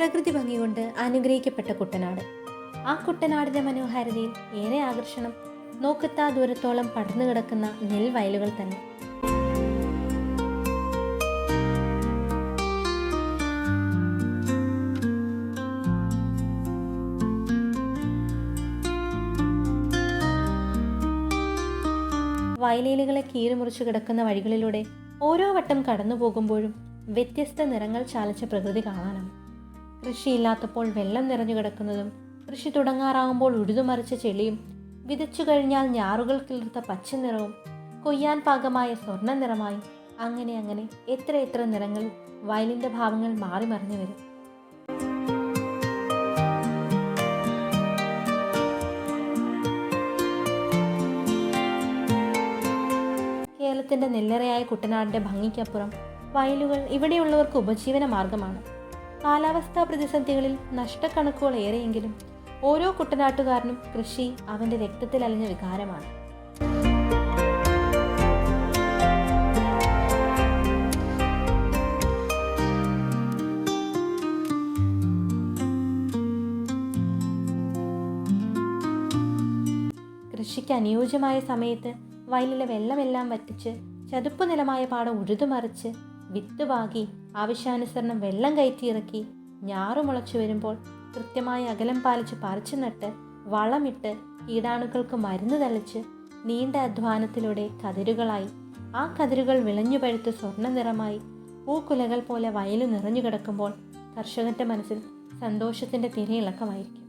പ്രകൃതി ഭംഗി കൊണ്ട് അനുഗ്രഹിക്കപ്പെട്ട കുട്ടനാട്. ആ കുട്ടനാടിന്റെ മനോഹാരിതയിൽ ഏറെ ആകർഷണം നോക്കത്താ ദൂരത്തോളം പടർന്നു കിടക്കുന്ന നെൽവയലുകൾ തന്നെ. വയലേലുകളെ കീറിമുറിച്ചു കിടക്കുന്ന വഴികളിലൂടെ ഓരോ വട്ടം കടന്നു പോകുമ്പോഴും വ്യത്യസ്ത നിറങ്ങൾ ചാലിച്ച പ്രകൃതി കാണാനാണ്. കൃഷിയില്ലാത്തപ്പോൾ വെള്ളം നിറഞ്ഞു കിടക്കുന്നതും കൃഷി തുടങ്ങാറാവുമ്പോൾ ഉഴുതുമറിച്ച ചെളിയും വിതച്ചു കഴിഞ്ഞാൽ ഞാറുകൾ കിളിർത്ത പച്ച നിറവും കൊയ്യാൻ പാകമായ സ്വർണ നിറമായും അങ്ങനെ അങ്ങനെ എത്ര എത്ര നിറങ്ങൾ വയലിന്റെ ഭാവങ്ങൾ മാറി മറിഞ്ഞു വരും. കേരളത്തിന്റെ നെല്ലറയായ കുട്ടനാടിന്റെ ഭംഗിക്കപ്പുറം വയലുകൾ ഇവിടെയുള്ളവർക്ക് ഉപജീവന മാർഗമാണ്. കാലാവസ്ഥാ പ്രതിസന്ധികളിൽ നഷ്ടക്കണക്കുകൾ ഏറെയെങ്കിലും ഓരോ കുട്ടനാട്ടുകാരനും കൃഷി അവന്റെ രക്തത്തിൽ അലിഞ്ഞ വികാരമാണ്. കൃഷിക്ക് അനുയോജ്യമായ സമയത്ത് വയലിലെ വെള്ളമെല്ലാം വറ്റിച്ച് ചതുപ്പ് നിലമായ പാടം ഉഴുതുമറിച്ച് വിത്ത് പാകി ആവശ്യാനുസരണം വെള്ളം കയറ്റിയിറക്കി ഞാറു മുളച്ചു വരുമ്പോൾ കൃത്യമായി അകലം പാലിച്ച് പറിച്ചു നട്ട് വളമിട്ട് കീടാണുക്കൾക്ക് മരുന്ന് തളിച്ച് നീണ്ട അധ്വാനത്തിലൂടെ കതിരുകളായി. ആ കതിരുകൾ വിളഞ്ഞു പഴുത്ത് സ്വർണ നിറമായി പൂക്കുലകൾ പോലെ വയലു നിറഞ്ഞു കിടക്കുമ്പോൾ കർഷകന്റെ മനസ്സിൽ സന്തോഷത്തിന്റെ തിരയിളക്കമായിരിക്കും.